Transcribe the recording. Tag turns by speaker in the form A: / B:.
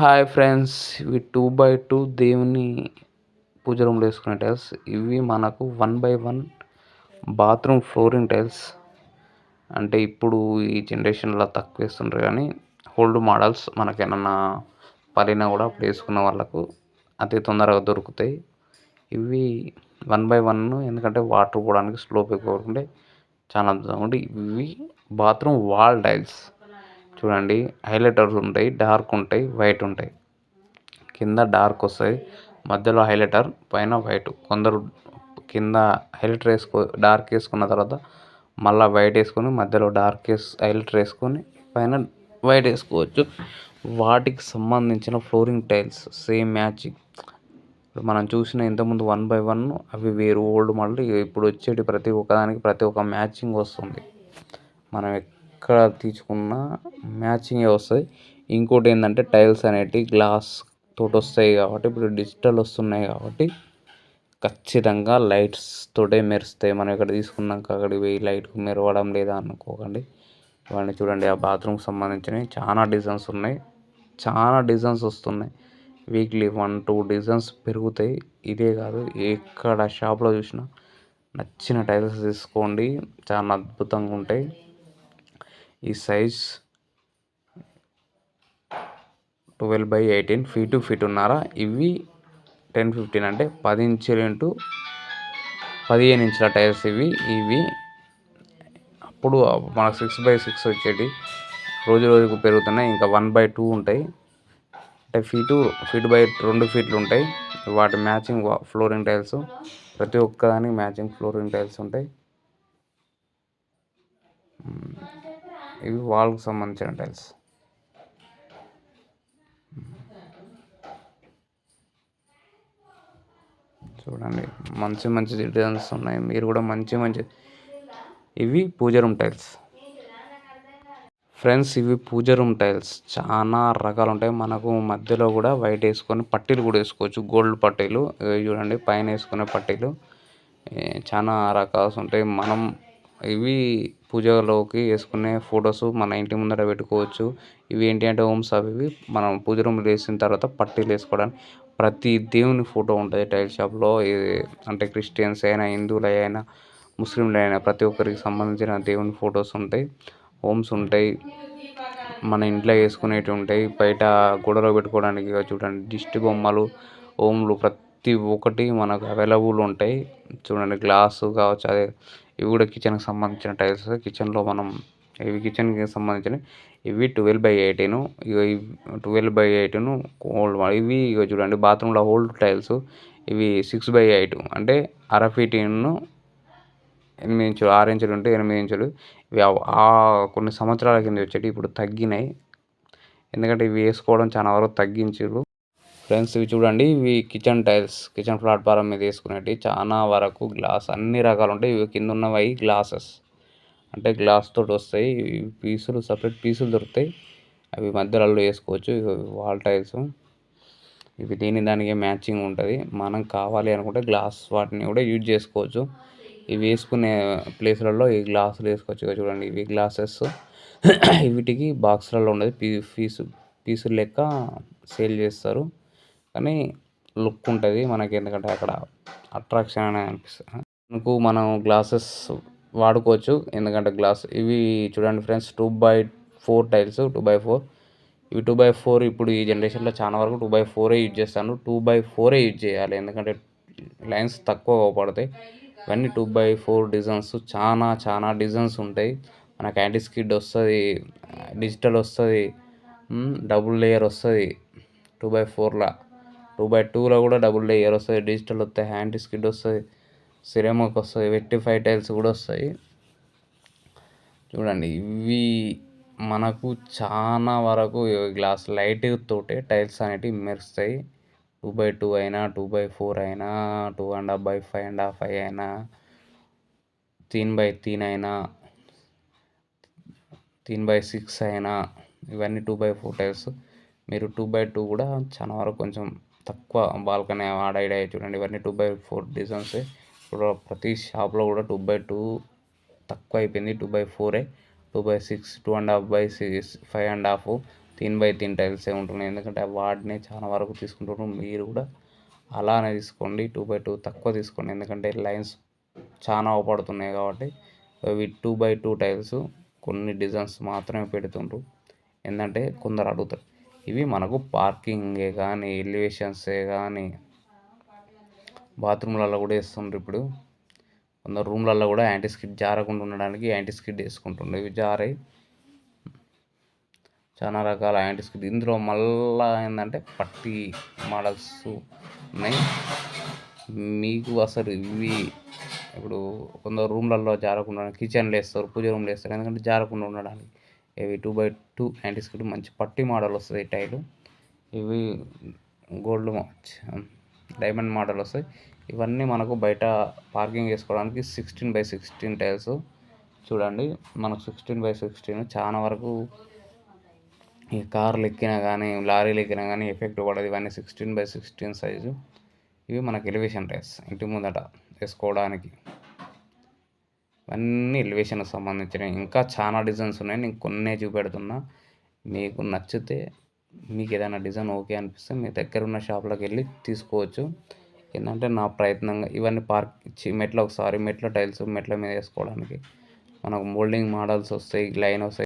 A: Hi friends ఇవి two by two దేవుని పూజ రూమ్లో వేసుకునే టైల్స్. ఇవి మనకు one by one bathroom flooring tiles. అంటే ఇప్పుడు ఈ జనరేషన్లో తక్కువ వేస్తుండ్రు కానీ ఓల్డ్ మోడల్స్ మనకేమన్నా పలినా కూడా అప్పుడు వేసుకున్న వాళ్ళకు అతి తొందరగా దొరుకుతాయి. ఇవి వన్ బై వన్ ఎందుకంటే వాటర్ పోవడానికి స్లోప్ ఎక్కువ ఉంటే చాలా అద్భుతంగా ఉంటాయి ఇవి బాత్రూమ్ వాల్ టైల్స్ చూడండి. హైలైటర్స్ ఉంటాయి డార్క్ ఉంటాయి వైట్ ఉంటాయి. కింద డార్క్ వస్తుంది మధ్యలో హైలైటర్ పైన వైట్. కొందరు కింద హైలైటర్ వేసుకో డార్క్ వేసుకున్న తర్వాత మళ్ళీ వైట్ వేసుకొని మధ్యలో డార్క్ వేసి హైలైటర్ వేసుకొని పైన వైట్ వేసుకోవచ్చు. వాటికి సంబంధించిన ఫ్లోరింగ్ టైల్స్ సేమ్ మ్యాచింగ్. మనం చూసిన ఇంతకుముందు వన్ బై వన్ అవి వేరు ఓల్డ్ మళ్ళీ ఇప్పుడు వచ్చేటి ప్రతి ఒక్కదానికి ప్రతి ఒక్క మ్యాచింగ్ వస్తుంది. మనం ఎక్కడ తీసుకున్న మ్యాచింగే వస్తుంది. ఇంకోటి ఏంటంటే టైల్స్ అనేటివి గ్లాస్ తోటి వస్తాయి కాబట్టి ఇప్పుడు డిజిటల్ వస్తున్నాయి కాబట్టి ఖచ్చితంగా లైట్స్ తోటే మెరుస్తాయి. మనం ఇక్కడ తీసుకున్నాక అక్కడికి పోయి లైట్ మెరవడం లేదా అనుకోకండి. ఇవన్నీ చూడండి ఆ బాత్రూమ్కి సంబంధించినవి. చాలా డిజైన్స్ ఉన్నాయి. చాలా డిజైన్స్ వస్తున్నాయి. వీక్లీ వన్ టూ డిజైన్స్ పెరుగుతాయి. ఇదే కాదు ఎక్కడ షాప్లో చూసినా నచ్చిన టైల్స్ తీసుకోండి. చాలా అద్భుతంగా ఉంటాయి. ఈ size twelve by eighteen feet ఉన్నారా? ఇవి టెన్ ఫిఫ్టీన్ అంటే పది ఇంచులు ఇంటూ పదిహేను ఇంచుల టైర్స్ ఇవి. ఇవి అప్పుడు మనకు సిక్స్ బై సిక్స్ వచ్చేటి రోజు రోజుకు పెరుగుతున్నాయి. ఇంకా వన్ బై టూ ఉంటాయి. అంటే ఫీటు ఫీట్ బై రెండు ఫీట్లు ఉంటాయి. వాటి మ్యాచింగ్ ఫ్లోరింగ్ టైల్స్. ప్రతి ఒక్కదానికి మ్యాచింగ్ ఫ్లోరింగ్ టైల్స్ ఉంటాయి. ఇవి వాల్కి సంబంధించిన టైల్స్. చూడండి మంచి మంచి డిజైన్స్ ఉన్నాయి. మీరు కూడా మంచి మంచి ఇవి పూజ రూమ్ టైల్స్. ఫ్రెండ్స్ ఇవి పూజ రూమ్ టైల్స్. చాలా రకాలు ఉంటాయి. మనకు మధ్యలో కూడా వైట్ వేసుకొని పట్టీలు కూడా వేసుకోవచ్చు. గోల్డ్ పట్టీలు చూడండి పైన వేసుకునే పట్టీలు. చాలా రకాలు ఉంటాయి. మనం ఇవి పూజలోకి వేసుకునే ఫొటోస్ మన ఇంటి ముందర పెట్టుకోవచ్చు. ఇవి ఏంటి అంటే హోమ్స్ అవి ఇవి. మనం పూజ రూమ్లో వేసిన తర్వాత పట్టీలు వేసుకోవడానికి ప్రతి దేవుని ఫోటో ఉంటుంది టైల్ షాప్లో అంటే క్రిస్టియన్స్ అయినా హిందువులు అయినా ముస్లింలు అయినా ప్రతి ఒక్కరికి సంబంధించిన దేవుని ఫొటోస్ ఉంటాయి. హోమ్స్ ఉంటాయి. మన ఇంట్లో వేసుకునేటివి ఉంటాయి. బయట గోడలో పెట్టుకోవడానికి చూడండి దిష్టి బొమ్మలు హోమ్లు ప్రతి ఒక్కటి మనకు అవైలబుల్ ఉంటాయి. చూడండి గ్లాసు కావచ్చు అదే ఇవి కూడా కిచెన్కి సంబంధించిన టైల్స్ కిచెన్లో మనం ఇవి కిచెన్కి సంబంధించినవి ఇవి ట్వెల్వ్ బై ఎయిటీను ఇక ట్వెల్వ్ బై ఎయిటీన్ ఓల్డ్ ఇవి ఇక చూడండి బాత్రూంలో ఓల్డ్ టైల్స్ ఇవి సిక్స్ బై ఎయిట్ అంటే అర ఫీటీను ఎనిమిది ఇంచులు ఆరు ఇంచులు ఉంటే ఎనిమిది ఇంచులు. ఇవి కొన్ని సంవత్సరాల కింద వచ్చేవి ఇప్పుడు తగ్గినాయి. ఎందుకంటే ఇవి వేసుకోవడం చాలా వరకు తగ్గించారు ఫ్రెండ్స్ ఇవి చూడండి. ఇవి కిచెన్ టైల్స్ కిచెన్ ప్లాట్ఫారం మీద వేసుకునేవి చాలా వరకు గ్లాస్ అన్ని రకాలు ఉంటాయి. ఇవి కింద ఉన్నవి గ్లాసెస్. అంటే గ్లాస్ తోటి వస్తాయి. పీసులు సపరేట్ పీసులు దొరుకుతాయి. అవి మధ్యలో వేసుకోవచ్చు. Wall tiles. ఇవి దీని దానికి మ్యాచింగ్ ఉంటుంది. మనం కావాలి అనుకుంటే గ్లాస్ వాటిని కూడా యూజ్ చేసుకోవచ్చు. ఇవి వేసుకునే ప్లేస్లలో ఈ గ్లాసులు వేసుకోవచ్చు. చూడండి. ఇవి గ్లాసెస్. వీటికి బాక్స్లలో ఉండదు. పీ పీసు పీసులు లెక్క సేల్ చేస్తారు. కానీ లుక్ ఉంటుంది. మనకి ఎందుకంటే అక్కడ అట్రాక్షన్ అనేది అనిపిస్తుంది. మనకు మనం గ్లాసెస్ వాడుకోవచ్చు. ఎందుకంటే గ్లాస్ ఇవి చూడండి friends two by four tiles two by four. ఇవి టూ బై ఫోర్ ఇప్పుడు ఈ జనరేషన్లో చాలా వరకు టూ బై ఫోరే యూజ్ చేస్తాను టూ బై ఫోరే యూజ్ చేయాలి. ఎందుకంటే లైన్స్ తక్కువ పడతాయి ఇవన్నీ టూ బై ఫోర్ డిజైన్స్ చాలా చాలా డిజైన్స్ ఉంటాయి. మనకు యాంటీ స్కిడ్ వస్తుంది డిజిటల్ వస్తుంది డబుల్ లేయర్ వస్తుంది. టూ బై ఫోర్లో. టూ బై టూలో కూడా డబుల్ లేయర్ వస్తుంది డిజిటల్ వస్తాయి హ్యాండ్ స్కిడ్ వస్తుంది సిరమోక్ వస్తుంది వెట్టిఫై టైల్స్ కూడా వస్తాయి. చూడండి ఇవి మనకు చాలా వరకు గ్లాస్ లైట్ తోటే టైల్స్ అనేటివి మెరుస్తాయి. టూ బై టూ అయినా టూ బై ఫోర్ అయినా two and half by five and half అయినా తీన్ బై తీన్ అయినా తీన్ బై సిక్స్ అయినా ఇవన్నీ టూ బై ఫోర్ టైల్స్. మీరు టూ బై టూ కూడా చాలా వరకు కొంచెం తక్కువ బాల్కనీ ఆడ చూడండి. ఇవన్నీ టూ బై ఫోర్ డిజైన్స్ ఇప్పుడు ప్రతి షాప్లో కూడా టూ బై టూ తక్కువ అయిపోయింది. Two by ఫోరే two by six two and half by six five and half తిన్ బై తిన్ టైల్సే ఉంటున్నాయి. ఎందుకంటే వాటిని చాలా వరకు తీసుకుంటున్నారు. మీరు కూడా అలానే తీసుకోండి. టూ బై టూ తక్కువ తీసుకోండి. ఎందుకంటే లైన్స్ చాలా అవపడుతున్నాయి కాబట్టి అవి టూ బై టూ టైల్స్ కొన్ని డిజైన్స్ మాత్రమే పెడుతుండ్రు. ఏంటంటే కొందరు అడుగుతారు. ఇవి మనకు పార్కింగే కానీ ఎలివేషన్సే కానీ బాత్రూమ్లలో కూడా వేస్తుండ్రు ఇప్పుడు. కొందరు రూమ్లలో కూడా యాంటీ స్కిడ్ జారకుండా ఉండడానికి యాంటీ స్కిడ్ వేసుకుంటుండే ఇవి జారాయి. చాలా రకాల యాంటీ స్కిడ్ ఇందులో మళ్ళా ఏంటంటే పట్టి మోడల్స్ ఉన్నాయి. మీకు అసలు ఇవి ఇప్పుడు కొందరు రూమ్లలో జారకుండా కిచెన్లో వేస్తారు పూజ రూమ్లో వేస్తారు. ఎందుకంటే జారకుండా ఉండడానికి. ఇవి two by two anti skid మంచి పట్టి మోడల్ వస్తుంది టైలు. ఇవి గోల్డ్ డైమండ్ మోడల్ వస్తాయి. ఇవన్నీ మనకు బయట పార్కింగ్ చేసుకోవడానికి సిక్స్టీన్ బై సిక్స్టీన్ టైల్స్ చూడండి మనకు సిక్స్టీన్ బై సిక్స్టీన్ చాలా వరకు ఈ కార్లు ఎక్కినా కానీ లారీలు ఎక్కినా కానీ ఎఫెక్ట్ పడదు. ఇవన్నీ సిక్స్టీన్ బై సిక్స్టీన్ సైజు ఇవి మనకు ఎలివేషన్ టైల్స్ ఇంటి ముందట వేసుకోవడానికి. ఇవన్నీ ఎలివేషన్కి సంబంధించినవి. ఇంకా చాలా డిజైన్స్ ఉన్నాయి. నేను కొన్నే చూపెడుతున్నా. మీకు నచ్చితే మీకు ఏదైనా డిజైన్ ఓకే అనిపిస్తే మీ దగ్గర ఉన్న షాప్లోకి వెళ్ళి తీసుకోవచ్చు. ఏంటంటే నా ప్రయత్నంగా ఇవన్నీ పార్క్ ఇచ్చి మెట్ల ఒకసారి మెట్ల టైల్స్ మెట్ల మీద వేసుకోవడానికి. మనకు మోల్డింగ్ మోడల్స్ వస్తాయి లైన్ వస్తాయి.